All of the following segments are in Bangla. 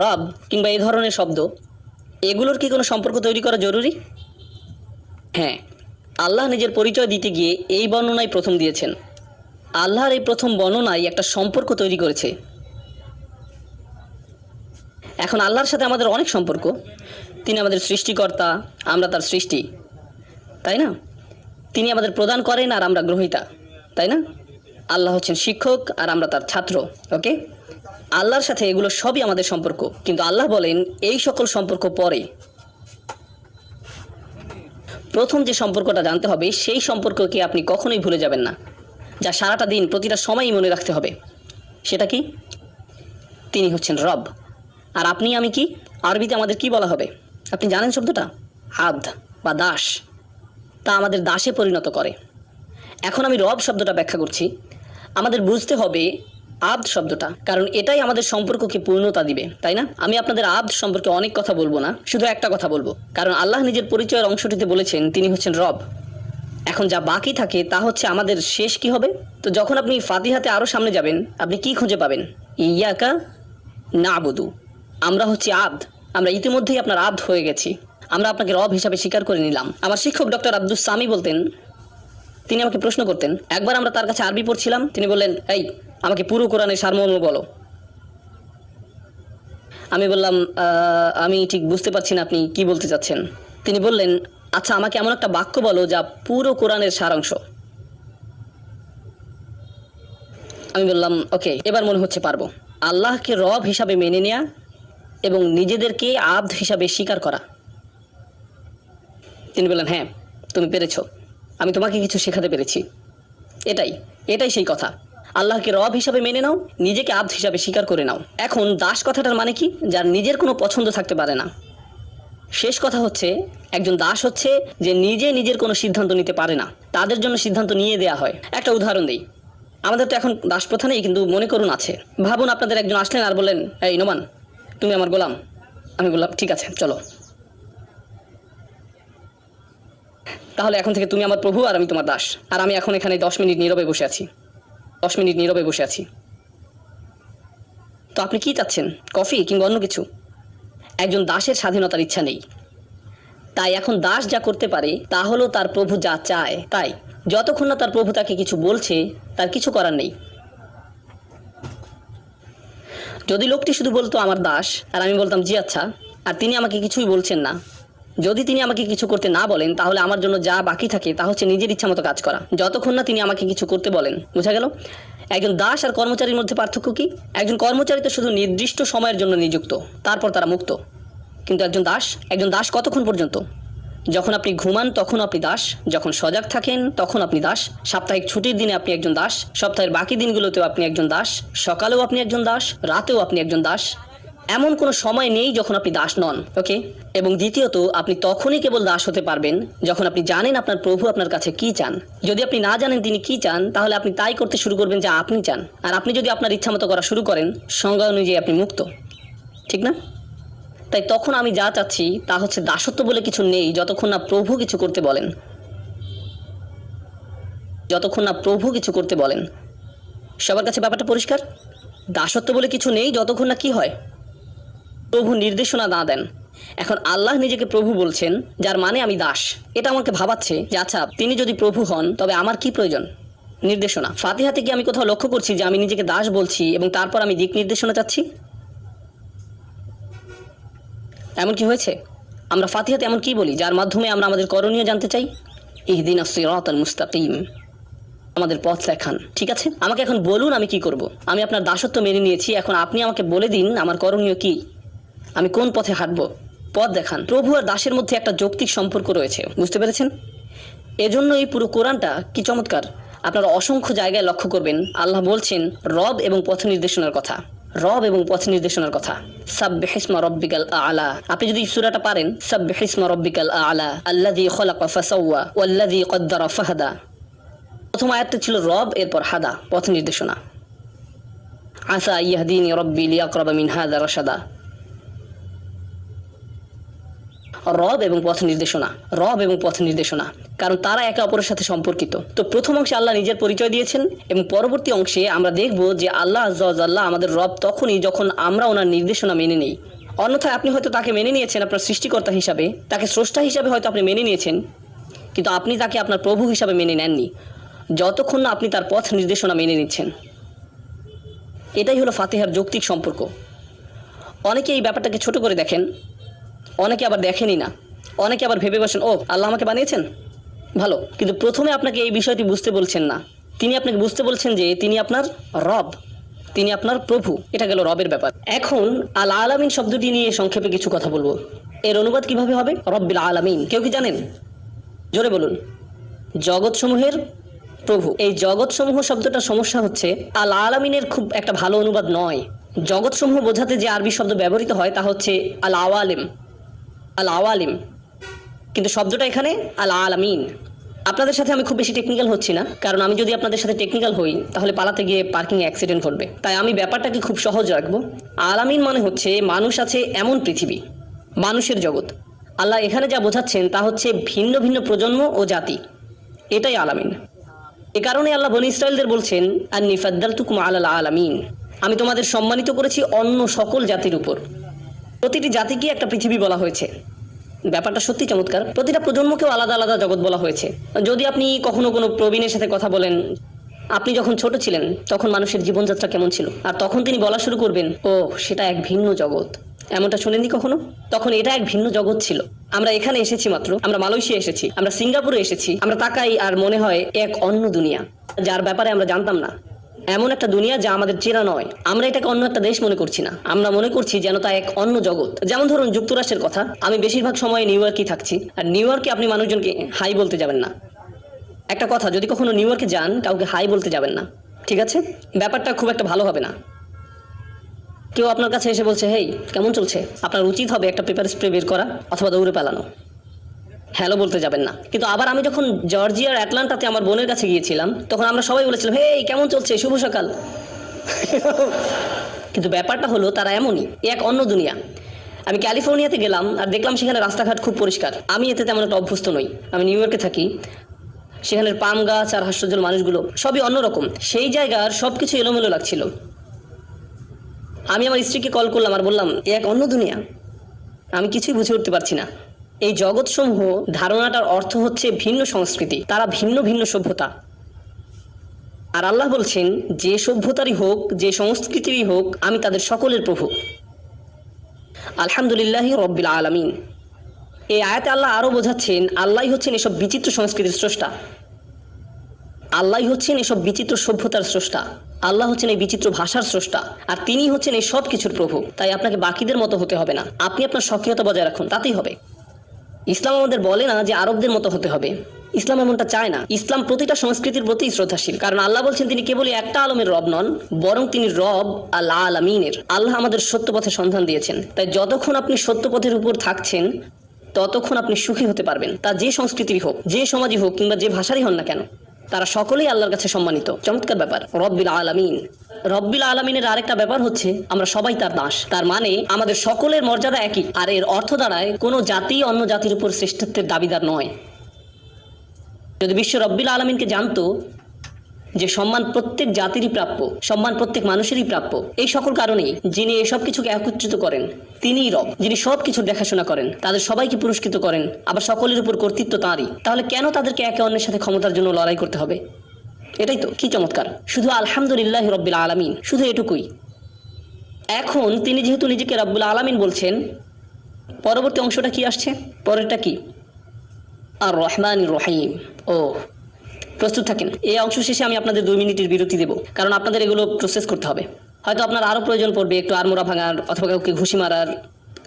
রব কিংবা এই ধরনের শব্দ, এগুলোর কি কোনো সম্পর্ক তৈরি করা জরুরি? হ্যাঁ আল্লাহ নিজের পরিচয় দিতে গিয়ে এই বর্ণনাই প্রথম দিয়েছেন। আল্লাহর এই প্রথম বর্ণনায় একটা সম্পর্ক তৈরি করেছে। এখন আল্লাহর সাথে আমাদের অনেক সম্পর্ক। তিনি আমাদের সৃষ্টিকর্তা, আমরা তার সৃষ্টি। তাই না? তিনি আমাদের প্রদান করেন আর আমরা গ্রহীতা। তাই না? আল্লাহ হচ্ছেন শিক্ষক আর আমরা তার ছাত্র, ওকে? আল্লাহর সাথে এগুলো সবই আমাদের সম্পর্ক। কিন্তু আল্লাহ বলেন, এই সকল সম্পর্ক পরে। প্রথম যে সম্পর্কটা জানতে হবে, সেই সম্পর্ককে আপনি কখনোই ভুলে যাবেন না। যা সারাটা দিন প্রতিটা সময়ই মনে রাখতে হবে। সেটা কি? তিনি হচ্ছেন রব। আর আপনি, আমি কি? আরবিতে আমাদের কি বলা হবে? আপনি জানেন শব্দটা? আদ বা দাস। তা আমাদের দাসে পরিণত করে। এখন আমি রব শব্দটা ব্যাখ্যা করছি। আমাদের বুঝতে হবে আব্দ শব্দটা, কারণ এটাই আমাদের সম্পর্ককে পূর্ণতা দিবে, তাই না? আমি আপনাদের আব্দ সম্পর্কে অনেক কথা বলব না, শুধু একটা কথা বলব, কারণ আল্লাহ নিজের পরিচয়ের অংশটিতে বলেছেন, তিনি হচ্ছেন রব। এখন যা বাকি থাকে, তা হচ্ছে আমাদের শেষ কি হবে? তো যখন আপনি ফাতিহাতে আরও সামনে যাবেন, আপনি কি খুঁজে পাবেন? ইয়াকা না বধু আমরা হচ্ছি আব্দ, আমরা ইতিমধ্যেই আপনার আব্দ হয়ে গেছি। আমরা আপনাকে রব হিসাবে স্বীকার করে নিলাম। আমার শিক্ষক ডক্টর আব্দুল সামি বলতেন, তিনি আমাকে প্রশ্ন করতেন, একবার আমরা তার কাছে আরবি পড়ছিলাম, তিনি বললেন, এই আমাকে পুরো কোরআনের সারমর্ম বলো। আমি বললাম আমি ঠিক বুঝতে পারছি না আপনি কি বলতে চাচ্ছেন। তিনি বললেন আচ্ছা আমাকে এমন একটা বাক্য বলো যা পুরো কোরআনের সারাংশ। আমি বললাম, ওকে, এবার মনে হচ্ছে পারব। আল্লাহকে রব হিসাবে মেনে নেয়া এবং নিজেদেরকে আব্দ হিসাবে স্বীকার করা। তিনি বললেন হ্যাঁ তুমি পেরেছ। আমি তোমাকে কিছু শেখাতে পেরেছি। এটাই এটাই সেই কথা। আল্লাহকে রব হিসাবে মেনে নাও, নিজেকে আব্দ হিসাবে স্বীকার করে নাও। এখন দাস কথাটার মানে কি? যার নিজের কোনো পছন্দ থাকতে পারে না। শেষ কথা হচ্ছে, একজন দাস হচ্ছে যে নিজে নিজের কোনো সিদ্ধান্ত নিতে পারে না। তাদের জন্য সিদ্ধান্ত নিয়ে দেয়া হয়। একটা উদাহরণ দিই। আমাদের তো এখন দাস প্রথা নেই, কিন্তু মনে করুন আছে। ভাবুন আপনাদের একজন আসলেন আর বললেন, এই, নোমান, তুমি আমার গোলাম। আমি বললাম, ঠিক আছে, চলো। তাহলে এখন থেকে তুমি আমার প্রভু আর আমি তোমার দাস। আর আমি এখন এখানে দশ মিনিট নীরবে বসে আছি। দশ মিনিট নীরবে বসে আছি। তো আপনি কি চাচ্ছেন? কফি কিংবা অন্য কিছু? একজন দাসের স্বাধীনতার ইচ্ছা নেই। তাই এখন দাস যা করতে পারে, তা হলো তার প্রভু যা চায়, তাই। যতক্ষণ না তার প্রভু তাকে কিছু বলছে, তার কিছু করার নেই। যদি লোকটি শুধু বলতো আমার দাস, আর আমি বলতাম, জি আচ্ছা। আর তিনি আমাকে কিছুই বলছেন না যদি তিনি আমাকে কিছু করতে না বলেন, তাহলে আমার জন্য যা বাকি থাকে তা হচ্ছে নিজের ইচ্ছা মতো কাজ করা। যতক্ষণ না তিনি আমাকে কিছু করতে বলেন, বোঝা গেল? একজন দাস আর কর্মচারীর মধ্যে পার্থক্য কি? একজন কর্মচারী তো শুধু নির্দিষ্ট সময়ের জন্য নিযুক্ত, তারপর তারা মুক্ত। কিন্তু একজন দাস একজন দাস কতক্ষণ পর্যন্ত? যখন আপনি ঘুমান, তখন আপনি দাস, যখন সজাগ থাকেন, তখন আপনি দাস। সাপ্তাহিক ছুটির দিনে আপনি একজন দাস, সপ্তাহের বাকি দিনগুলোতেও আপনি একজন দাস, সকালেও আপনি একজন দাস, রাতেও আপনি একজন দাস। এমন কোনো সময় নেই যখন আপনি দাস নন ওকে এবং দ্বিতীয়ত, আপনি তখনই কেবল দাস হতে পারবেন যখন আপনি জানেন আপনার প্রভু আপনার কাছে কি চান। যদি আপনি না জানেন তিনি কি চান, তাহলে আপনি তাই করতে শুরু করবেন যা আপনি চান। আর আপনি যদি আপনার ইচ্ছা মতো করা শুরু করেন, সংজ্ঞা অনুযায়ী আপনি মুক্ত। ঠিক না? তাই তখন আমি যা চাচ্ছি, তা হচ্ছে দাসত্ব বলে কিছু নেই, যতক্ষণ না প্রভু কিছু করতে বলেন। যতক্ষণ না প্রভু কিছু করতে বলেন। সবার কাছে ব্যাপারটা পরিষ্কার? দাসত্ব বলে কিছু নেই, যতক্ষণ না কি হয়। প্রভু নির্দেশনা না দেন। এখন আল্লাহ নিজেকে প্রভু বলছেন, যার মানে আমি দাস। এটা আমাকে ভাবাচ্ছে যে আচ্ছা তিনি যদি প্রভু হন, তবে আমার কি প্রয়োজন? নির্দেশনা। ফাতিহাতে কি আমি কোথাও লক্ষ্য করছি যে আমি নিজেকে দাস বলছি এবং তারপর আমি দিক নির্দেশনা চাচ্ছি? এমন কি হয়েছে? আমরা ফাতিহাতে এমন কি বলি, যার মাধ্যমে আমরা আমাদের করণীয় জানতে চাই? ইহদিন সিরাত মুস্তাকিম। আমাদের পথ দেখান। ঠিক আছে? আমাকে এখন বলুন আমি কি করব। আমি আপনার দাসত্ব মেনে নিয়েছি। এখন আপনি আমাকে বলে দিন আমার করণীয় কি। আমি কোন পথে হাঁটব? পথ দেখান। প্রভু আর দাসের মধ্যে একটা যৌক্তিক সম্পর্ক রয়েছে। বুঝতে পেরেছেন? এজন্য এই পুরো কোরআনটা কি চমৎকার। আপনারা অসংখ্য জায়গায় লক্ষ্য করবেন, আল্লাহ বলছেন, রব এবং পথ নির্দেশনার কথা। রব এবং পথ নির্দেশনার কথা। সাব্বিহিসমা রব্বিকাল আলা। আপনি যদি সূরাটা পারেন, সাব্বিহিসমা রব্বিকাল আলা। আল্লাযী খালাকা ফাসাওয়া ওয়াল্লাযী কদ্দারা ফাহাদা। প্রথম আয়াতটা ছিল রব, এরপর হাদা, পথ নির্দেশনা। আসা ইয়াহদিনী রব্বি লিয়াকরাবা মিন হাদা রশাদা। রব এবং পথ নির্দেশনা, রব এবং পথ নির্দেশনা, কারণ তারা একে অপরের সাথে সম্পর্কিত। তো প্রথম অংশে আল্লাহ নিজের পরিচয় দিয়েছেন এবং পরবর্তী অংশে আমরা দেখব যে আল্লাহ আল্লাহ আমাদের রব তখনই যখন আমরা ওনার নির্দেশনা মেনে নিই। অন্যথায় আপনি হয়তো তাকে মেনে নিয়েছেন আপনার সৃষ্টিকর্তা হিসাবে, তাকে স্রষ্টা হিসাবে হয়তো আপনি মেনে নিয়েছেন, কিন্তু আপনি তাকে আপনার প্রভু হিসাবে মেনে নেননি। যতক্ষণ না আপনি তার পথ নির্দেশনা মেনে নিচ্ছেন। এটাই হলো ফাতিহার যৌক্তিক সম্পর্ক। অনেকে এই ব্যাপারটাকে ছোট করে দেখেন অনেকে আবার দেখেনই না। অনেকে আবার ভেবে বসেন ও আল্লাহ আমাকে বানিয়েছেন? ভালো, কিন্তু প্রথমে আপনাকে এই বিষয়টি বুঝতে বলছেন না। তিনি আপনাকে বুঝতে বলছেন যে তিনি আপনার রব, তিনি আপনার প্রভু। এটা গেল রবের ব্যাপার। এখন আল আলামিন শব্দটি নিয়ে সংক্ষেপে কিছু কথা বলব। এর অনুবাদ কীভাবে হবে? রব্বিল আলামিন। কেউ কি জানেন? জোরে বলুন। জগৎসমূহের প্রভু। এই জগৎসমূহ শব্দটার সমস্যা হচ্ছে, আল আলামিনের খুব একটা ভালো অনুবাদ নয়। জগৎসমূহ বোঝাতে যে আরবি শব্দ ব্যবহৃত হয় তা হচ্ছে আল আওয়ালিম। আল আওয়ালিম কিন্তু শব্দটা এখানে আল আলামিন আপনাদের সাথে আমি খুব বেশি টেকনিক্যাল হচ্ছি না, কারণ আমি যদি আপনাদের সাথে টেকনিক্যাল হই, তাহলে পালাতে গিয়ে পার্কিং অ্যাক্সিডেন্ট ঘটবে। তাই আমি ব্যাপারটাকে খুব সহজ রাখব। আলামিন মানে হচ্ছে মানুষ আছে এমন পৃথিবী, মানুষের জগৎ। আল্লাহ এখানে যা বোঝাচ্ছেন তা হচ্ছে ভিন্ন ভিন্ন প্রজন্ম ও জাতি। এটাই আলামিন এ কারণে আল্লাহ বনি ইসরায়েলদের বলছেন আর নিফাদ্দাল তুকুম আলাল আলামিন। আমি তোমাদের সম্মানিত করেছি অন্য সকল জাতির উপর। প্রতিটি জাতিকে একটা পৃথিবী বলা হয়েছে। ব্যাপারটা সত্যি চমৎকার। প্রতিটা প্রজন্মকেও আলাদা আলাদা জগৎ বলা হয়েছে। যদি আপনি কখনো কোনো প্রবীণের সাথে কথা বলেন, আপনি যখন ছোট ছিলেন, তখন মানুষের জীবনযাত্রা কেমন ছিল? আর তখন তিনি বলা শুরু করবেন, ও, সেটা এক ভিন্ন জগৎ। এমনটা শুনেননি কখনো? তখন এটা এক ভিন্ন জগৎ ছিল। আমরা এখানে এসেছি মাত্র, আমরা মালয়েশিয়া এসেছি, আমরা সিঙ্গাপুরে এসেছি, আমরা তাকাই আর মনে হয় এক অন্য দুনিয়া, যার ব্যাপারে আমরা জানতাম না। এমন একটা দুনিয়া যা আমাদের চেনা নয়। আমরা এটাকে অন্য একটা দেশ মনে করছি না। আমরা মনে করছি যেন তা এক অন্য জগৎ। যেমন ধরুন যুক্তরাষ্ট্রের কথা, আমি বেশিরভাগ সময় নিউ ইয়র্কেই থাকছি। আর নিউ ইয়র্কে আপনি মানুষজনকে হাই বলতে যাবেন না। একটা কথা, যদি কখনো নিউ ইয়র্কে যান, কাউকে হাই বলতে যাবেন না। ঠিক আছে? ব্যাপারটা খুব একটা ভালো হবে না। কেউ আপনার কাছে এসে বলছে, হেই, কেমন চলছে? আপনার উচিত হবে একটা পেপার স্প্রে বের করা অথবা দৌড়ে পালানো। হ্যালো বলতে যাবেন না। কিন্তু আবার আমি যখন জর্জিয়ার অ্যাটলান্টাতে আমার বোনের কাছে গিয়েছিলাম, তখন আমরা সবাই বলেছিলাম, হেই, কেমন চলছে? শুভ সকাল। কিন্তু ব্যাপারটা হলো, তারা এমনই এক অন্য দুনিয়া। আমি ক্যালিফোর্নিয়াতে গেলাম আর দেখলাম সেখানে রাস্তাঘাট খুব পরিষ্কার। আমি এতে তেমন একটা অভ্যস্ত নই। আমি নিউ ইয়র্কে থাকি। সেখানের পাম গাছ আর হাস্যজ্জ্বল মানুষগুলো সবই অন্যরকম সেই জায়গার সব কিছু এলোমেলো লাগছিল। আমি আমার স্ত্রীকে কল করলাম আর বললাম এক অন্য দুনিয়া। আমি কিছুই বুঝে উঠতে পারছি না। এই জগৎসমূহ ধারণাটার অর্থ হচ্ছে ভিন্ন সংস্কৃতি। তারা ভিন্ন ভিন্ন সভ্যতা। আর আল্লাহ বলছেন, যে সভ্যতারই হোক, যে সংস্কৃতিরই হোক, আমি তাদের সকলের প্রভু। আলহামদুলিল্লাহ রব্বিল আলমিন। এই আয়াতে আল্লাহ আরও বোঝাচ্ছেন আল্লাহ হচ্ছেন এসব বিচিত্র সংস্কৃতির স্রষ্টা। আল্লাহ হচ্ছেন এসব বিচিত্র সভ্যতার স্রষ্টা। আল্লাহ হচ্ছেন এই বিচিত্র ভাষার স্রষ্টা। আর তিনি হচ্ছেন এই সব কিছুর প্রভু। তাই আপনাকে বাকিদের মতো হতে হবে না। আপনি আপনার সক্রিয়তা বজায় রাখুন, তাতেই হবে। ইসলাম আমাদের বলে না যে আরবদের মতো হতে হবে। ইসলাম এমনটা চায় না। ইসলাম প্রতিটা সংস্কৃতির প্রতি শ্রদ্ধাশীল। কারণ আল্লাহ বলছেন, তিনি কেবল একটা আলমের রব নন, বরং তিনি রব আল্লাহ আলামিনের আল্লাহ আমাদের সত্য পথে সন্ধান দিয়েছেন। তাই যতক্ষণ আপনি সত্য পথের উপর থাকছেন, ততক্ষণ আপনি সুখী হতে পারবেন। তা যে সংস্কৃতিরই হোক, যে সমাজই হোক, কিংবা যে ভাষারই হন না কেন। তারা সকলেই আল্লাহর কাছে সম্মানিত। চমৎকার ব্যাপার। রব্বিল আলামিন। রব্বিল আলামিনের আরেকটা ব্যাপার হচ্ছে, আমরা সবাই তার দাস। তার মানে আমাদের সকলের মর্যাদা একই, আর এর অর্থ দাঁড়ায় কোনো জাতি অন্য জাতির উপর শ্রেষ্ঠত্বের দাবিদার নয়। যদি বিশ্ব রব্বিল আলমিনকে জানতো যে সম্মান প্রত্যেক জাতিরই প্রাপ্য, সম্মান প্রত্যেক মানুষেরই প্রাপ্য। এই সকল কারণেই যিনি এসব কিছুকে একত্রিত করেন, তিনিই রব। যিনি সব কিছুর দেখাশোনা করেন, তাদের সবাইকে পুরস্কৃত করেন, আবার সকলের উপর কর্তৃত্ব তাঁরই। তাহলে কেন তাদেরকে একে অন্যের সাথে ক্ষমতার জন্য লড়াই করতে হবে? এটাই তো, কি চমৎকার। শুধু আলহামদুলিল্লাহ রব্বিল আলমিন, শুধু এটুকুই। এখন তিনি যেহেতু নিজেকে রব্বুল আলমিন বলছেন, পরবর্তী অংশটা কি আসছে? পরেরটা কি? আর রহমান রহিম। ও প্রস্তুত থাকেন। এই অংশ শেষে আমি আপনাদের দুই মিনিটের বিরতি দেব, কারণ আপনাদের এগুলো প্রসেস করতে হবে। হয়তো আপনার আরও প্রয়োজন পড়বে একটু আড়মোড়া ভাঙার অথবা কাউকে ঘুষি মারার।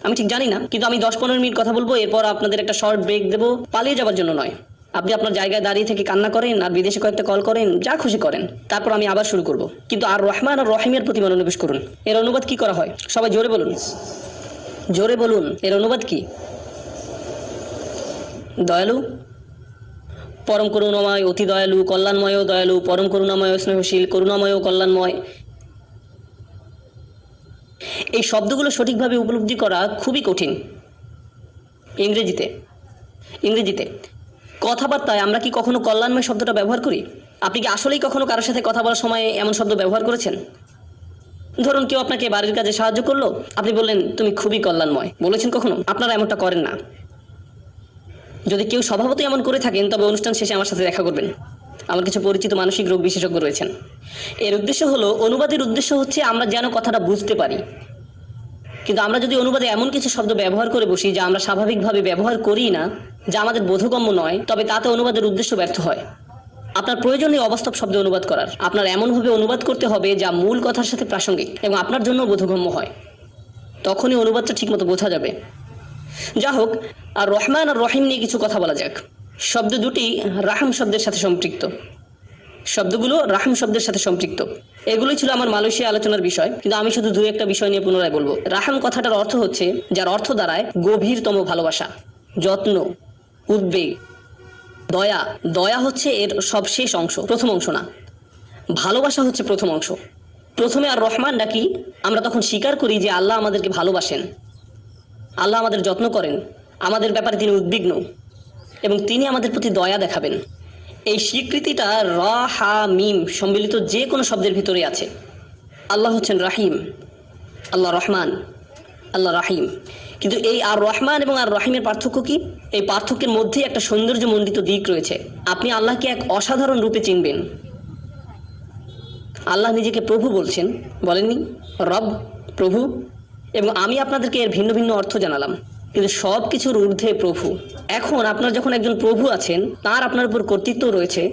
আমি ঠিক জানি না, কিন্তু আমি দশ পনেরো মিনিট কথা বলব, এরপর আপনাদের একটা শর্ট ব্রেক দেবো। পালিয়ে যাওয়ার জন্য নয়। আপনি আপনার জায়গায় দাঁড়িয়ে থেকে কান্না করেন, আর বিদেশে কয়েকটা কল করেন, যা খুশি করেন। তারপর আমি আবার শুরু করব। কিন্তু আর রহমান আর রহিমের প্রতি মনোনিবেশ করুন। এর অনুবাদ কি করা হয়? সবাই জোরে বলুন। জোরে বলুন। এর অনুবাদ কি? দয়ালু? পরম করুণাময়, অতি দয়ালু, কল্যাণময়, দয়ালু, পরম করুণাময়, স্নেহশীল, করুণাময়, কল্যাণময়। এই শব্দগুলো সঠিকভাবে উপলব্ধি করা খুবই কঠিন। ইংরেজিতে ইংরেজিতে। কথাবার্তায় আমরা কি কখনো কল্যাণময় শব্দটা ব্যবহার করি? আপনি কি আসলেই কখনো কারোর সাথে কথা বলার সময় এমন শব্দ ব্যবহার করেছেন? ধরুন কেউ আপনাকে বাড়ির কাজে সাহায্য করল, আপনি বললেন, তুমি খুবই কল্যাণময়। বলেছেন কখনো? আপনারা এমনটা করেন না। যদি কেউ স্বভাবতই এমন করে থাকেন, তবে অনুষ্ঠান শেষে আমার সাথে দেখা করবেন। আমার কিছু পরিচিত মানসিক রোগ বিশেষজ্ঞ রয়েছেন। এর উদ্দেশ্য হলো, অনুবাদের উদ্দেশ্য হচ্ছে আমরা যেন কথাটা বুঝতে পারি। কিন্তু আমরা যদি অনুবাদে এমন কিছু শব্দ ব্যবহার করে বসি, যা আমরা স্বাভাবিকভাবে ব্যবহার করি না, যা আমাদের বোধগম্য নয়, তবে তাতে অনুবাদের উদ্দেশ্য ব্যর্থ হয়। আপনার প্রয়োজনীয় অবাস্তব শব্দে অনুবাদ করার। আপনার এমনভাবে অনুবাদ করতে হবে, যা মূল কথার সাথে প্রাসঙ্গিক এবং আপনার জন্য বোধগম্য হয়। তখনই অনুবাদটা ঠিকমতো বোঝা যাবে। যা হোক আর রহমান আর রহিম নিয়ে কিছু কথা বলা যাক। শব্দ দুটি রাহাম শব্দের সাথে সম্পৃক্ত। শব্দগুলো রাহাম শব্দের সাথে সম্পৃক্ত। এগুলোই ছিল আমার মালয়েশিয়া আলোচনার বিষয়, কিন্তু আমি শুধু দু একটা বিষয় নিয়ে পুনরায় বলব। রাহাম কথাটার অর্থ হচ্ছে, যার অর্থ দাঁড়ায় গভীরতম ভালোবাসা, যত্ন, উদ্বেগ, দয়া। দয়া হচ্ছে এর সবশেষ অংশ, প্রথম অংশ না। ভালোবাসা হচ্ছে প্রথম অংশ। প্রথমে আর রহমান ডাকি, আমরা তখন স্বীকার করি যে আল্লাহ আমাদেরকে ভালোবাসেন। আল্লাহ আমাদের যত্ন করেন, আমাদের ব্যাপারে তিনি উদ্বিগ্ন এবং তিনি আমাদের প্রতি দয়া দেখাবেন। এই স্বীকৃতিটা র, হা, মিম সম্মিলিত যে কোনো শব্দের ভিতরে আছে। আল্লাহ হচ্ছেন রাহিম, আল্লাহ রহমান, আল্লাহ রাহিম। কিন্তু এই আর রহমান এবং আর রহিমের পার্থক্য কি? এই পার্থক্যের মধ্যেই একটা সৌন্দর্যমণ্ডিত দিক রয়েছে। আপনি আল্লাহকে এক অসাধারণ রূপে চিনবেন। আল্লাহ নিজেকে প্রভু বলছেন, বলেননি? রব, প্রভু এবং আমি আপনাদেরকে এর ভিন্ন ভিন্ন অর্থ জানালাম। কিন্তু সব কিছুর ঊর্ধ্বে প্রভু। এখন আপনার যখন একজন প্রভু আছেন, তার আপনার উপর কর্তৃত্ব রয়েছে।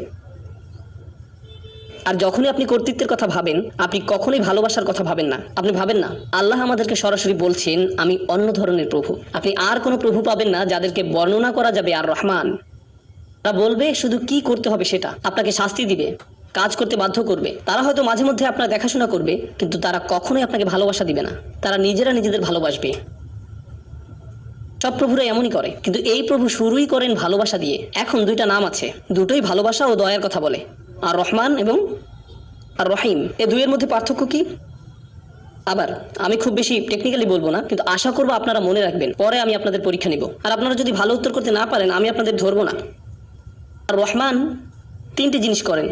আর যখনই আপনি কর্তৃত্বের কথা ভাবেন, আপনি কখনোই ভালোবাসার কথা ভাবেন না। আপনি ভাবেন না, আল্লাহ আমাদেরকে সরাসরি বলছেন, আমি অন্য ধরনের প্রভু। আপনি আর কোনো প্রভু পাবেন না যাদেরকে বর্ণনা করা যাবে আর রহমান। তা বলবে, শুধু কি করতে হবে সেটা? আপনাকে শাস্তি দিবে। কাজ করতে বাধ্য করবে। তারা হয়তো মাঝে মধ্যে আপনার দেখাশোনা করবে, কিন্তু তারা কখনোই আপনাকে ভালোবাসা দিবে না। তারা নিজেরা নিজেদের ভালোবাসবে। সব প্রভুরা এমনই করে, কিন্তু এই প্রভু শুরুই করেন ভালোবাসা দিয়ে। এখন দুইটা নাম আছে। দুটোই ভালোবাসা ও দয়ার কথা বলে। আর রহমান এবং আর রহিম। এ দুইয়ের মধ্যে পার্থক্য কি? আবার, আমি খুব বেশি টেকনিক্যালি বলব না, কিন্তু আশা করব আপনারা মনে রাখবেন, পরে আমি আপনাদের পরীক্ষা নিব। আর আপনারা যদি ভালো উত্তর করতে না পারেন, আমি আপনাদের ধরবো না। আর রহমান তিনটি জিনিস করেন।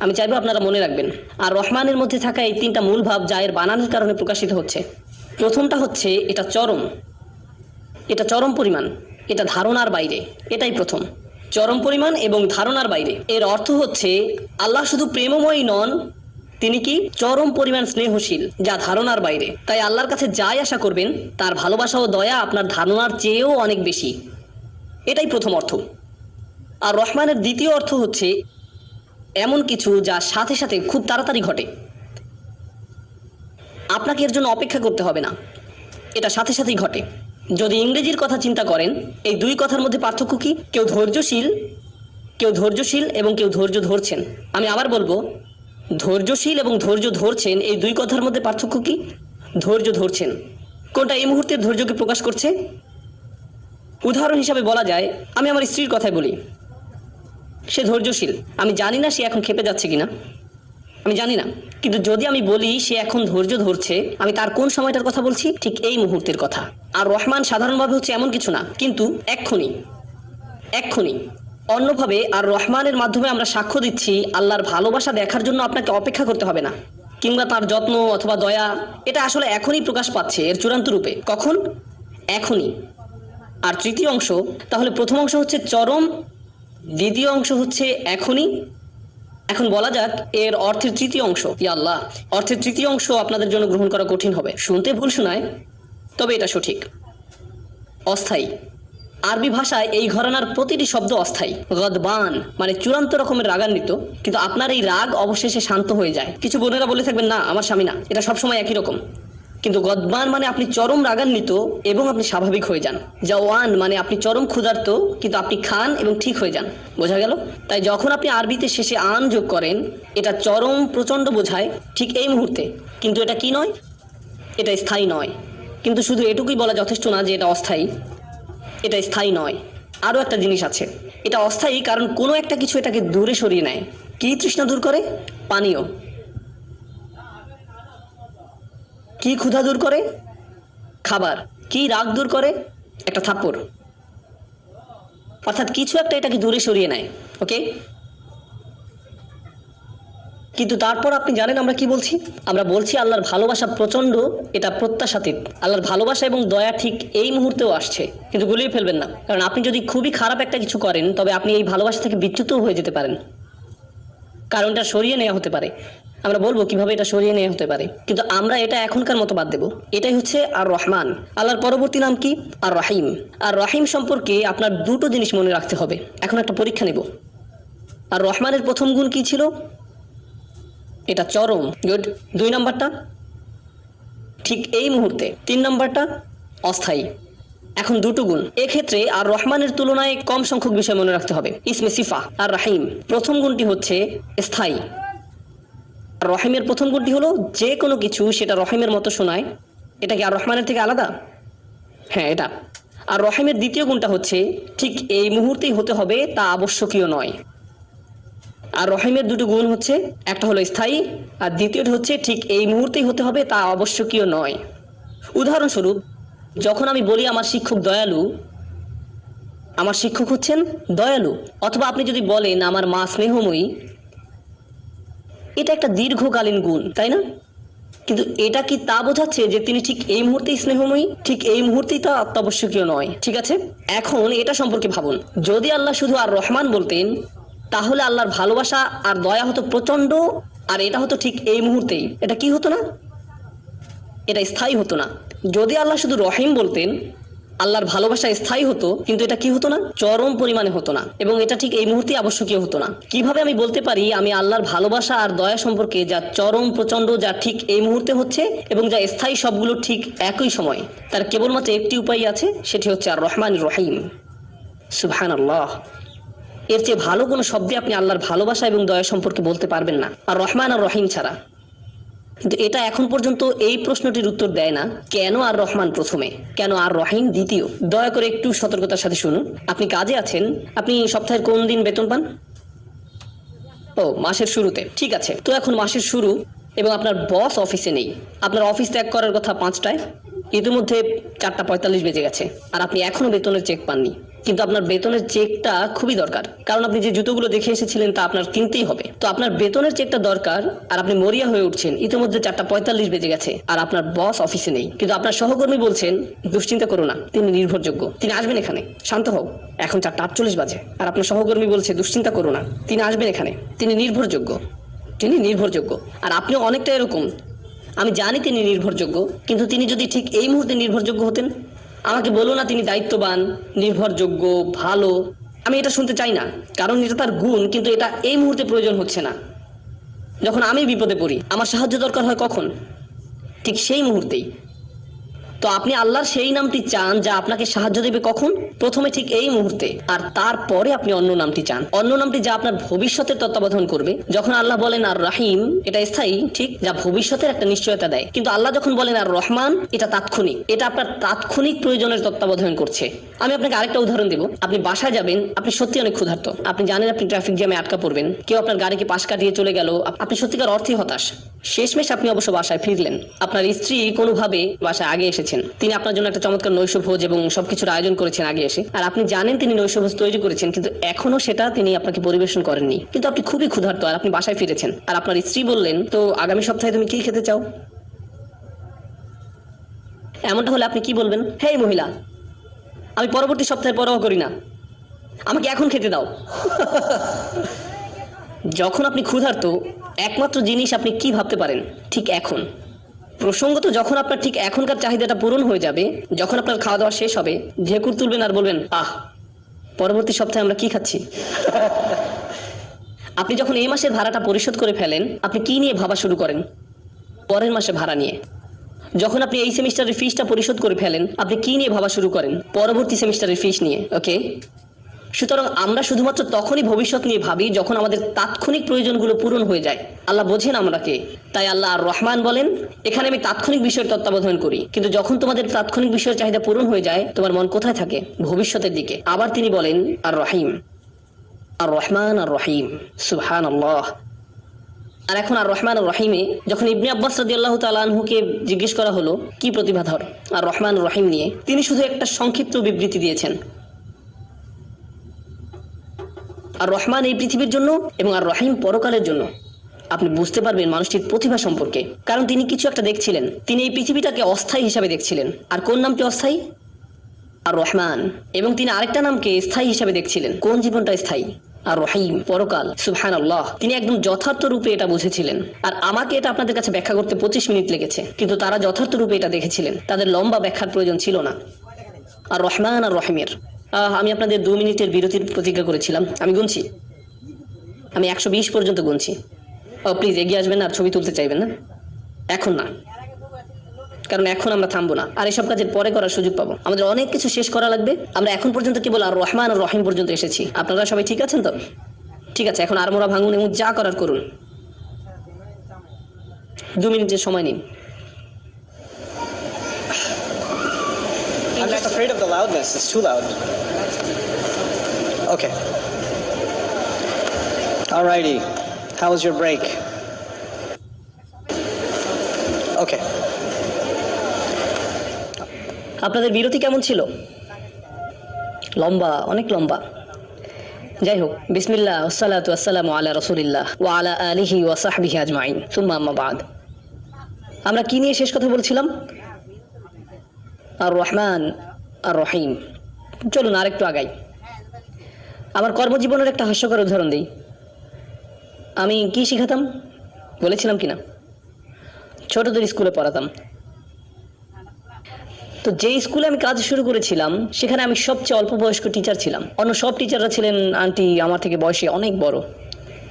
আমি চাইব আপনারা মনে রাখবেন। আর রহমানের মধ্যে থাকা এই তিনটা মূল ভাব যা এর বানানোর কারণে প্রকাশিত হচ্ছে। প্রথমটা হচ্ছে, এটা চরম। এটা চরম পরিমাণ। এটা ধারণার বাইরে। এটাই প্রথম। চরম পরিমাণ এবং ধারণার বাইরে। এর অর্থ হচ্ছে, আল্লাহ শুধু প্রেমময়ী নন, তিনি কি? চরম পরিমাণ স্নেহশীল, যা ধারণার বাইরে। তাই আল্লাহর কাছে যাই আশা করবেন, তার ভালোবাসা ও দয়া আপনার ধারণার চেয়েও অনেক বেশি। এটাই প্রথম অর্থ। আর রহমানের দ্বিতীয় অর্থ হচ্ছে এমন কিছু যা সাথে সাথে খুব তাড়াতাড়ি ঘটে। আপনাকে এর জন্য অপেক্ষা করতে হবে না। এটা সাথে সাথেই ঘটে। যদি ইংরেজির কথা চিন্তা করেন, এই দুই কথার মধ্যে পার্থক্য কি? কেউ ধৈর্যশীল কেউ ধৈর্যশীল এবং কেউ ধৈর্য ধরছেন। আমি আবার বলব, ধৈর্যশীল এবং ধৈর্য ধরছেন, এই দুই কথার মধ্যে পার্থক্য কি? ধৈর্য ধরছেন। কোনটা এই মুহূর্তে ধৈর্যকে প্রকাশ করছে? উদাহরণ হিসাবে বলা যায়, আমি আমার স্ত্রীর কথাই বলি। সে ধৈর্যশীল। আমি জানি না সে এখন খেপে যাচ্ছে কিনা। আমি জানি না। কিন্তু যদি আমি বলি সে এখন ধৈর্য ধরছে, আমি তার কোন সময়টার কথা বলছি? ঠিক এই মুহূর্তের কথা। আর রহমান সাধারণভাবে হচ্ছে এমন কিছু না। কিন্তু এক্ষুনি এক্ষুনি, অন্যভাবে আর রহমানের মাধ্যমে আমরা সাক্ষ্য দিচ্ছি, আল্লাহর ভালোবাসা দেখার জন্য আপনাকে অপেক্ষা করতে হবে না। কিংবা তার যত্ন অথবা দয়া, এটা আসলে এখনই প্রকাশ পাচ্ছে এর চূড়ান্ত রূপে। কখন? এখনই। আর তৃতীয় অংশ, তাহলে প্রথম অংশ হচ্ছে চরম দ্বিতীয় অংশ হচ্ছে এখনই। এখন বলা যাক এর অর্থের তৃতীয় অংশ। ইয়া আল্লাহ, অর্থের তৃতীয় অংশ আপনাদের জন্য গ্রহণ করা কঠিন হবে। শুনতে ভুল শোনায়, তবে এটা সঠিক। অস্থায়ী। আরবি ভাষায় এই ঘরানার প্রতিটি শব্দ অস্থায়ী। গদবান মানে চূড়ান্ত রকমের রাগান্বিত, কিন্তু আপনার এই রাগ অবশেষে শান্ত হয়ে যায়। কিছু বোনেরা বলে থাকবেন, না, আমার স্বামী না। এটা সবসময় একই রকম। কিন্তু গদবান মানে আপনি চরম রাগান্বিত এবং আপনি স্বাভাবিক হয়ে যান। জওয়ান মানে আপনি চরম ক্ষুধার্ত, কিন্তু আপনি খান এবং ঠিক হয়ে যান। বোঝা গেল? তাই যখন আপনি আরবিতে শেষে আন যোগ করেন, এটা চরম প্রচণ্ড বোঝায় ঠিক এই মুহূর্তে। কিন্তু এটা কি নয়? এটা স্থায়ী নয়। কিন্তু শুধু এটুকুই বলা যথেষ্ট না যে এটা অস্থায়ী। এটা স্থায়ী নয়। আরও একটা জিনিস আছে। এটা অস্থায়ী কারণ কোনো একটা কিছু এটাকে দূরে সরিয়ে নেয়। কী তৃষ্ণা দূর করে? পানীয়। কি ক্ষুধা দূর করে? খাবার, কি রাগ দূর করে? একটা থাপ্পড়। অর্থাৎ কিছু একটা এটাকে দূরে সরিয়ে নেয় ওকে কিন্তু তারপর আপনি জানেন আমরা কি বলছি? আমরা বলছি আল্লাহর ভালোবাসা প্রচণ্ড, এটা প্রত্যাশাতীত। আল্লাহর ভালোবাসা এবং দয়া ঠিক এই মুহূর্তেও আসছে, কিন্তু গুলিয়ে ফেলবেন না। কারণ আপনি যদি খুবই খারাপ একটা কিছু করেন, তবে আপনি এই ভালোবাসা থেকে বিচ্যুতও হয়ে যেতে পারেন। কারণ এটা সরিয়ে নেওয়া হতে পারে। আমরা বলব কীভাবে এটা সরিয়ে নেওয়া হতে পারে। কিন্তু আমরা এটা এখনকার মতো বাদ দেবো। এটাই হচ্ছে আর রহমান আল্লাহর পরবর্তী নাম কি? আর রহিম আর রহিম সম্পর্কে আপনার দুটো জিনিস মনে রাখতে হবে। এখন একটা পরীক্ষা নেব। আর রহমানের প্রথম গুণ কি ছিল? এটা চরম। গুড। দুই নম্বরটা? ঠিক এই মুহূর্তে। তিন নম্বরটা? অস্থায়ী। এখন দুটো গুণ। এক্ষেত্রে আর রহমানের তুলনায় কম সংখ্যক বিষয় মনে রাখতে হবে। ইসমে সিফা, আর রাহিম। প্রথম গুণটি হচ্ছে স্থায়ী। আর রহিমের প্রথম গুণটি হলো যে কোনো কিছু সেটা রহিমের মতো শোনায়। এটা কি আর রহমানের থেকে আলাদা? হ্যাঁ এটা। আর রহিমের দ্বিতীয় গুণটা হচ্ছে ঠিক এই মুহূর্তেই হতে হবে তা আবশ্যকীয় নয়। আর রহিমের দুটো গুণ হচ্ছে, একটা হলো স্থায়ী, আর দ্বিতীয়টা হচ্ছে ঠিক এই মুহূর্তেই হতে হবে তা আবশ্যকীয় নয়। উদাহরণস্বরূপ যখন আমি বলি আমার শিক্ষক দয়ালু, আমার শিক্ষক হচ্ছেন দয়ালু। অথবা আপনি যদি বলেন আমার মা স্নেহময়ী, এটা একটা দীর্ঘকালীন গুণ, তাই না? কিন্তু এটা কি তা বোঝাচ্ছে যে তিনি ঠিক এই মুহূর্তেই স্নেহময়ী, ঠিক এই মুহূর্তেই তা অত্যাবশ্যকীয় নয়, ঠিক আছে? এখন এটা সম্পর্কে ভাবুন। যদি আল্লাহ শুধু আর রহমান বলতেন, তাহলে আল্লাহর ভালোবাসা আর দয়া হতো প্রচণ্ড, আর এটা হতো ঠিক এই মুহূর্তেই। এটা কি হতো না? এটা স্থায়ী হতো না। যদি আল্লাহ শুধু রহিম বলতেন, আল্লাহর ভালোবাসা স্থায়ী হতো, কিন্তু এটা কি হতো না? চরম পরিমাণে হতো না। এবং এটা ঠিক এই মুহূর্তে আবশ্যকীয় হতো না। কীভাবে আমি বলতে পারি, আমি আল্লাহর ভালোবাসা আর দয়া সম্পর্কে যা চরম প্রচণ্ড, যা ঠিক এই মুহূর্তে হচ্ছে এবং যা স্থায়ী সবগুলো ঠিক একই সময়, তার কেবলমাত্র একটি উপায় আছে, সেটি হচ্ছে আর রহমান রহিম। সুবহান আল্লাহ এর চেয়ে ভালো কোনো শব্দে আপনি আল্লাহর ভালোবাসা এবং দয়া সম্পর্কে বলতে পারবেন না। আর রহমান আর রহিম ছাড়া। কিন্তু এটা এখন পর্যন্ত এই প্রশ্নটির উত্তর দেয় না। কেন আর রহমান প্রথমে? কেন আর রহিম দ্বিতীয়? দয়া করে একটু সতর্কতার সাথে শুনুন। আপনি কাজে আছেন? আপনি সপ্তাহের কোন দিন বেতন পান? ও, মাসের শুরুতে। ঠিক আছে। তো এখন মাসের শুরু এবং আপনার বস অফিসে নেই। আপনার অফিস ত্যাগ করার কথা পাঁচটায়। ইতিমধ্যে চারটা পঁয়তাল্লিশ বেজে গেছে। আর আপনি এখনও বেতনের চেক পাননি। কিন্তু আপনার বেতনের চেকটা খুবই দরকার। কারণ আপনি যে জুতোগুলো দেখে এসেছিলেন তা আপনার কিনতেই হবে। তো আপনার বেতনের চেকটা দরকার, আর আপনি মরিয়া হয়ে উঠছেন। ইতিমধ্যে চারটা পঁয়তাল্লিশ বেজে গেছে, আর আপনার বস অফিসে নেই। কিন্তু আপনার সহকর্মী বলছেন, দুশ্চিন্তা করো না, তিনি নির্ভরযোগ্য। তিনি আসবেন এখানে। শান্ত হোক এখন চারটা আটচল্লিশ বাজে, আর আপনার সহকর্মী বলছে, দুশ্চিন্তা করো না, তিনি আসবেন এখানে। তিনি নির্ভরযোগ্য। তিনি নির্ভরযোগ্য। আর আপনিও অনেকটা এরকম। আমি জানি তিনি নির্ভরযোগ্য, কিন্তু তিনি যদি ঠিক এই মুহূর্তে নির্ভরযোগ্য হতেন আমাকে বলো না তিনি দায়িত্ববান, নির্ভরযোগ্য, ভালো। আমি এটা শুনতে চাই না, কারণ এটা তার গুণ, কিন্তু এটা এই মুহূর্তে প্রয়োজন হচ্ছে না। যখন আমি বিপদে পড়ি, আমার সাহায্য দরকার হয় কখন? ঠিক সেই মুহূর্তেই। তো আপনি আল্লাহর সেই নামটি চান যা আপনাকে সাহায্য দেবে কখন? প্রথমে ঠিক এই মুহূর্তে। আর তারপরে আপনি অন্য নামটি চান। অন্য নামটি যা আপনার ভবিষ্যতের তত্ত্বাবধান করবে। যখন আল্লাহ বলেন আর রাহিম, এটা স্থায়ী, ঠিক? যা ভবিষ্যতের একটা নিশ্চয়তা দেয়। কিন্তু আল্লাহ যখন বলেন আর রহমান, এটা তাৎক্ষণিক। এটা আপনার তাৎক্ষণিক প্রয়োজনের তত্ত্বাবধান করছে। আমি আপনাকে আরেকটা উদাহরণ দেব। আপনি বাসায় যাবেন, আপনি সত্যি অনেক ক্ষুধার্ত। আপনি জানেন আপনি ট্রাফিক জ্যামে আটকা পড়বেন। কেউ আপনার গাড়িকে পাশ কাটিয়ে চলে গেল। আপ- আপনি সত্যিকার অর্থে হতাশ। শেষমেশ আপনি অবশ্য বাসায় ফিরলেন। আপনার স্ত্রী কোনোভাবে বাসায় আগে এসেছেন। তিনি আপনার জন্য একটা চমৎকার নৈশভোজ এবং সবকিছুর আয়োজন করেছেন আগে এসে। আর আপনি জানেন তিনি নৈশভোজ তৈরি করেছেন, কিন্তু এখনও সেটা তিনি আপনাকে পরিবেশন করেননি। কিন্তু আপনি খুবই ক্ষুধার্ত আর আপনি বাসায় ফিরেছেন। আর আপনার স্ত্রী বললেন, তো আগামী সপ্তাহে তুমি কি খেতে চাও? এমনটা হলে আপনি কি বলবেন? হে মহিলা, আমি পরবর্তী সপ্তাহে পরোয়া করি না। আমাকে এখন খেতে দাও। যখন আপনি ক্ষুধার্ত, একমাত্র জিনিস আপনি কি ভাবতে পারেন? ঠিক এখন। প্রসঙ্গত যখন আপনার ঠিক এখনকার চাহিদাটা পূরণ হয়ে যাবে যখন আপনার খাওয়া দাওয়া শেষ হবে ঢেকুর তুলবেন আর বলবেন আহ পরবর্তী সপ্তাহে আমরা কি খাচ্ছি? আপনি যখন এই মাসের ভাড়াটা পরিশোধ করে ফেলেন আপনি কি নিয়ে ভাবা শুরু করেন? পরের মাসে ভাড়া নিয়ে। যখন আপনি এই সেমিস্টারের ফিসটা পরিশোধ করে ফেলেন আপনি কি নিয়ে ভাবা শুরু করেন? পরবর্তী সেমিস্টারের ফিস নিয়ে ওকে সুতরাং আমরা শুধুমাত্র তখনই ভবিষ্যৎ নিয়ে ভাবি যখন আমাদের তাৎক্ষণিক প্রয়োজনগুলো পূরণ হয়ে যায়। আল্লাহ বোঝেন আমরাকে। তাই আল্লাহ আর রহমান বলেন, এখানে আমি তাৎক্ষণিক বিষয়ের তত্ত্বাবধান করি। কিন্তু যখন তোমাদের তাৎক্ষণিক বিষয়ের চাহিদা পূরণ হয়ে যায়, তোমার মন কোথায় থাকে? ভবিষ্যতের দিকে। আবার তিনি বলেন, আর রহিম। আর রহমান আর রহিম। সুবহান আল্লাহ আর এখন আর রহমান রহিমে যখন ইবনে আব্বাস রাদি আল্লাহ তালহুকে জিজ্ঞেস করা হলো, কি প্রতিভাধর আর রহমান রহিম নিয়ে। তিনি শুধু একটা সংক্ষিপ্ত বিবৃতি দিয়েছেন। আর রহমান এই পৃথিবীর জন্য এবং আর রহিম পরকালের জন্য। আপনি বুঝতে পারবেন মানুষটির প্রতিভা সম্পর্কে। কারণ তিনি কিছু একটা দেখছিলেন। তিনি এই পৃথিবীটাকে অস্থায়ী হিসাবে দেখছিলেন। আর কোন নামটি অস্থায়ী? আর রহমান। এবং তিনি আরেকটা নামকে স্থায়ী হিসাবে দেখছিলেন। কোন জীবনটা স্থায়ী? আর রহিম পরকাল। সুবহান আল্লাহ তিনি একদম যথার্থ রূপে এটা বুঝেছিলেন। আর আমাকে এটা আপনাদের কাছে ব্যাখ্যা করতে পঁচিশ মিনিট লেগেছে। কিন্তু তারা যথার্থ রূপে এটা দেখেছিলেন। তাদের লম্বা ব্যাখ্যার প্রয়োজন ছিল না। আর রহমান আর রহিমের। আমি আপনাদের দু মিনিটের বিরতির প্রতিজ্ঞা করেছিলাম। আমি গুনছি। আমি একশো বিশ পর্যন্ত গুনছি। ও প্লিজ এগিয়ে আসবেন আর ছবি তুলতে চাইবেন না? এখন না। কারণ এখন আমরা থামবো না। আর এসব কাজের পরে করার সুযোগ পাবো। আমাদের অনেক কিছু শেষ করা লাগবে। আমরা এখন পর্যন্ত কেবল আর রহমান আর রহিম পর্যন্ত এসেছি। আপনারা সবাই ঠিক আছেন তো? ঠিক আছে, এখন আরমোড়া ভাঙুন এবং যা করার করুন। দু মিনিটের সময় নিন। I'm just afraid of the loudness. It's too loud. Okay. Alrighty. How was your break? Okay. আপনাদের বিরতি কেমন ছিল লম্বা, অনেক লম্বা যাই হোক, বিসমিল্লাহ, আসসালাতু আসসালামু আলা রসুলিল্লাহ ওয়া আলা আলিহি ওয়া সাহবিহি আজমাইন সুম্মা আম্মা বাদ আমরা কি নিয়ে শেষ কথা বলছিলাম আর রহমান আর রহিম চলুন আরেকটু আগাই আমার কর্মজীবনের একটা হাস্যকর উদাহরণ দিই। আমি কি শিখাতাম? বলেছিলাম কিনা? ছোটদের স্কুলে পড়াতাম। তো যে স্কুলে আমি কাজ শুরু করেছিলাম, সেখানে আমি সবচেয়ে অল্প বয়স্ক টিচার ছিলাম। অন্য সব টিচাররা ছিলেন আন্টি আমার থেকে বয়সে অনেক বড়।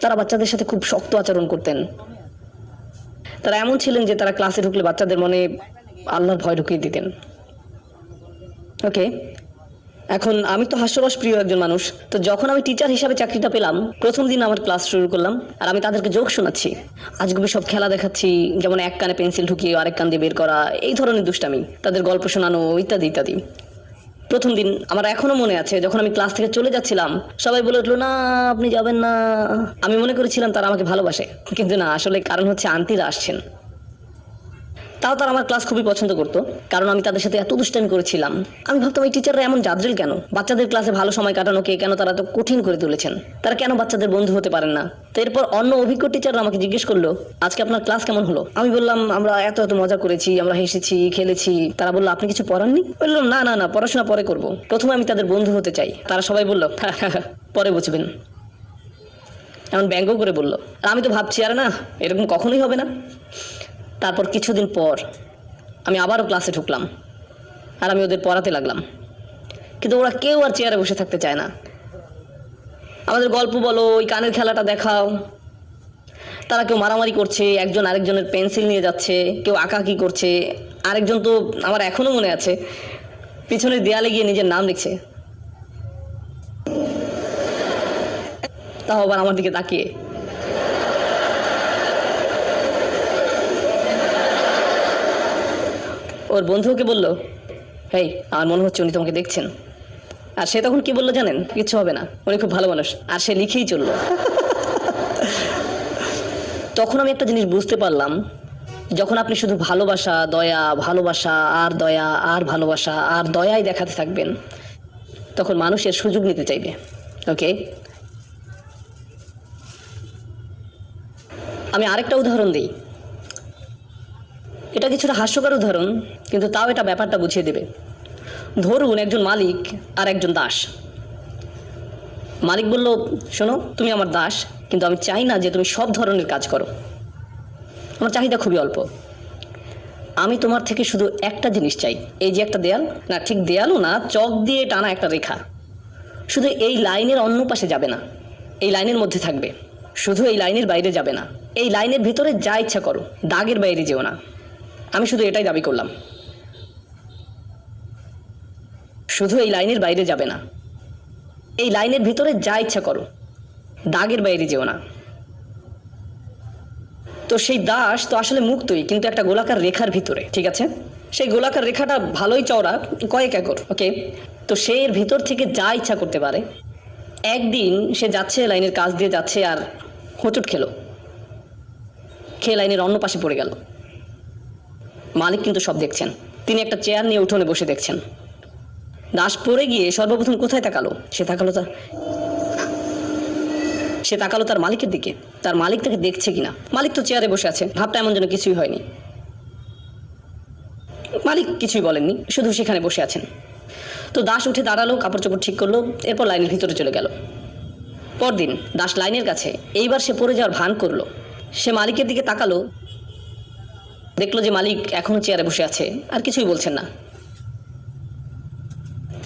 তারা বাচ্চাদের সাথে খুব শক্ত আচরণ করতেন। তারা এমন ছিলেন যে তারা ক্লাসে ঢুকলে বাচ্চাদের মনে আল্লাহর ভয় ঢুকিয়ে দিতেন। ওকে এখন আমি তো হাস্যরস প্রিয় একজন মানুষ। তো যখন আমি টিচার হিসাবে চাকরিটা পেলাম, প্রথম দিন আমার ক্লাস শুরু করলাম আর আমি তাদেরকে যোগ শোনাচ্ছি। আজগুবি সব খেলা দেখাচ্ছি, যেমন এক কানে পেন্সিল ঢুকিয়ে আরেক কান দিয়ে বের করা, এই ধরনের দুষ্টামি, তাদের গল্প শোনানো, ইত্যাদি ইত্যাদি। প্রথম দিন আমার এখনও মনে আছে, যখন আমি ক্লাস থেকে চলে যাচ্ছিলাম, সবাই বলে উঠল, না, আপনি যাবেন না। আমি মনে করেছিলাম তারা আমাকে ভালোবাসে, কিন্তু না, আসলে কারণ হচ্ছে আন্তিরা আসছেন। তাও তারা আমার ক্লাস খুবই পছন্দ করতো, কারণ আমি তাদের সাথে এত দুষ্টামি করেছিলাম। আমি ভাবতাম, এই টিচাররা এমন জাদ্রিল কেন? বাচ্চাদের ক্লাসে ভালো সময় কাটানোকে কেন তারা তো কঠিন করে তুলেছেন? তারা কেন বাচ্চাদের বন্ধু হতে পারেন না? তো এরপর অন্য অভিজ্ঞ টিচাররা আমাকে জিজ্ঞেস করল, আজকে আপনার ক্লাস কেমন হলো? আমি বললাম, আমরা এত এত মজা করেছি, আমরা হেসেছি, খেলেছি। তারা বলল, আপনি কিছু পড়াননি? বললাম, না না না, পড়াশোনা পরে করব। প্রথমে আমি তাদের বন্ধু হতে চাই। তারা সবাই বলল পরে বুঝবেন। এমন ব্যঙ্গ করে বলল। আমি তো ভাবছি, আরে না, এরকম কখনোই হবে না। তারপর কিছুদিন পর আমি আবারও ক্লাসে ঢুকলাম আর আমি ওদের পড়াতে লাগলাম। কিন্তু ওরা কেউ আর চেয়ারে বসে থাকতে চায় না। আমাদের গল্প বলো, ওই কানের খেলাটা দেখাও। তারা কেউ মারামারি করছে, একজন আরেকজনের পেন্সিল নিয়ে যাচ্ছে, কেউ আঁকাকি করছে। আরেকজন তো আমার এখনও মনে আছে, পিছনের দেয়ালে গিয়ে নিজের নাম লিখছে। তাও আবার আমার দিকে তাকিয়ে। ওর বন্ধু ওকে বলল, হেই, আমার মনে হচ্ছে উনি তোমাকে দেখছেন। আর সে তখন কি বলল জানেন? কিচ্ছু হবে না, উনি খুব ভালো মানুষ, আর সে লিখেই চলল। তখন আমি একটা জিনিস বুঝতে পারলাম, যখন আপনি শুধু ভালোবাসা, দয়া, ভালোবাসা, আর দয়া, আর ভালোবাসা, আর দয়াই দেখাতে থাকবেন, তখন মানুষের সুযোগ নিতে চাইবে ওকে আমি আরেকটা উদাহরণ দিই। এটা কিছুটা হাস্যকর উদাহরণ, কিন্তু তাও এটা ব্যাপারটা বুঝিয়ে দেবে। ধরুন একজন মালিক আর একজন দাস। মালিক বলল, শোনো, তুমি আমার দাস, কিন্তু আমি চাই না যে তুমি সব ধরনের কাজ করো। আমার চাহিদা খুবই অল্প। আমি তোমার থেকে শুধু একটা জিনিস চাই, এই যে একটা দেয়াল। না, ঠিক দেয়ালও না, চক দিয়ে টানা একটা রেখা। শুধু এই লাইনের অন্য পাশে যাবে না, এই লাইনের মধ্যে থাকবে। শুধু এই লাইনের বাইরে যাবে না, এই লাইনের ভিতরে যা ইচ্ছা করো, দাগের বাইরে যেও না। আমি শুধু এটাই দাবি করলাম। শুধু এই লাইনের বাইরে যাবে না। এই লাইনের ভিতরে যা ইচ্ছা করো। দাগের বাইরে যেও না। তো সেই দাস তো আসলে মুক্তই, কিন্তু একটা গোলাকার রেখার ভিতরে, ঠিক আছে? সেই গোলাকার রেখাটা ভালোই চওড়া, কয়েক একর ওকে তো সে এর ভিতর থেকে যা ইচ্ছা করতে পারে, একদিন সে যাচ্ছে লাইনের কাজ দিয়ে যাচ্ছে আর হোঁচট খেলো। খেয়ে লাইনের অন্য পাশে পড়ে গেল। মালিক কিন্তু সব দেখছেন। তিনি একটা চেয়ার নিয়ে উঠোনে বসে দেখছেন। দাস পড়ে গিয়ে সর্বপ্রথম কোথায় তাকালো? সে তাকালো তার সে তাকালো তার মালিকের দিকে। তার মালিক তাকে দেখছে কিনা? মালিক তো চেয়ারে বসে আছে। ভাবটা এমন যেন কিছুই হয়নি। মালিক কিছুই বলেননি, শুধু সেখানে বসে আছেন। তো দাস উঠে দাঁড়াল কাপড় চোপড় ঠিক করল, এরপর লাইনের ভিতরে চলে গেল। পরদিন দাস লাইনের কাছে, এইবার সে পড়ে যাওয়ার ভান করল। সে মালিকের দিকে তাকালো দেখল যে মালিক এখনও চেয়ারে বসে আছে, আর কিছুই বলছেন না।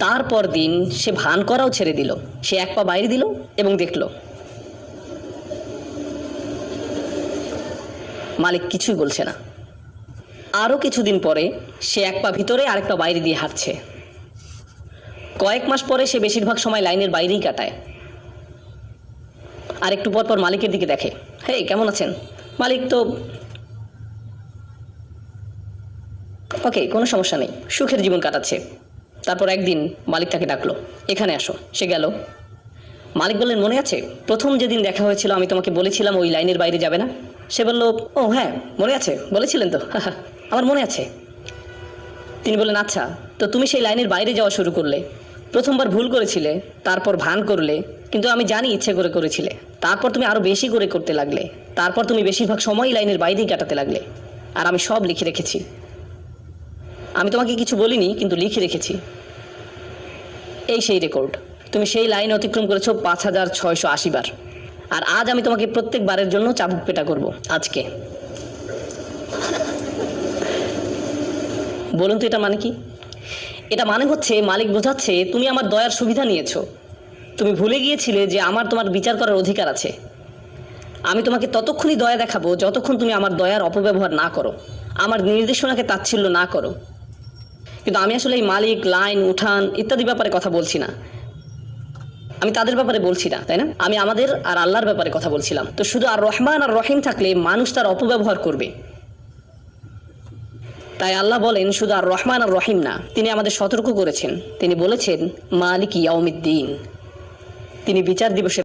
তারপর দিন সে ভান করাও ছেড়ে দিল। সে এক পা বাইরে দিল এবং দেখল, মালিক কিছুই বলছে না। আরও কিছুদিন পরে সে এক পা ভিতরে আরেক পা বাইরে দিয়ে হাঁটছে। কয়েক মাস পরে সে বেশিরভাগ সময় লাইনের বাইরেই কাটায়। আর একটু পর পর মালিকের দিকে দেখে হে কেমন আছেন? মালিক তো ওকে, কোনো সমস্যা নেই। সুখের জীবন কাটাচ্ছে। তারপর একদিন মালিক তাকে ডাকলো, এখানে আসো। সে গেল। মালিক বললেন, মনে আছে? প্রথম যেদিন দেখা হয়েছিল, আমি তোমাকে বলেছিলাম ওই লাইনের বাইরে যাবে না? সে বলল, ও হ্যাঁ মনে আছে, বলেছিলেন তো। আমার মনে আছে। তিনি বললেন আচ্ছা তো তুমি সেই লাইনের বাইরে যাওয়া শুরু করলে। প্রথমবার ভুল করেছিলে, তারপর ভান করলে, কিন্তু আমি জানি ইচ্ছে করে করেছিলে। তারপর তুমি আরও বেশি করে করতে লাগলে। তারপর তুমি বেশিরভাগ সময়ই লাইনের বাইরেই কাটাতে লাগলে। আর আমি সব লিখে রেখেছি। আমি তোমাকে কিছু বলিনি, কিন্তু লিখে রেখেছি। এই সেই রেকর্ড তুমি সেই লাইন অতিক্রম করেছ পাঁচ হাজার ছয়শো আশি বার। আর আজ আমি তোমাকে প্রত্যেকবারের জন্য চাবুক পেটা করব, আজকে। বলুন তো এটা মানে কি? এটা মানে হচ্ছে, মালিক বোঝাচ্ছে, তুমি আমার দয়ার সুবিধা নিয়েছো। তুমি ভুলে গিয়েছিলে যে আমার তোমার বিচার করার অধিকার আছে। আমি তোমাকে ততক্ষণই দয়া দেখাবো, যতক্ষণ তুমি আমার দয়ার অপব্যবহার না করো। আমার নির্দেশনাকে তাচ্ছিল্য না করো। কিন্তু আমি আসলে এই মালিক, লাইন, উঠান ইত্যাদি ব্যাপারে কথা বলছি না। আমি তাদের ব্যাপারে বলছি না, তাই না? আমি আমাদের আর আল্লাহর ব্যাপারে কথা বলছিলাম। তো শুধু আর রহমান আর রহিম থাকলে মানুষ তার অপব্যবহার করবে। তাই আল্লাহ বলেন, শুধু আর রহমান আর রহিম না, তিনি আমাদের সতর্ক করেছেন। তিনি বলেছেন, মালিক ইয়াউমিদ্দিন। তিনি বিচার দিবসের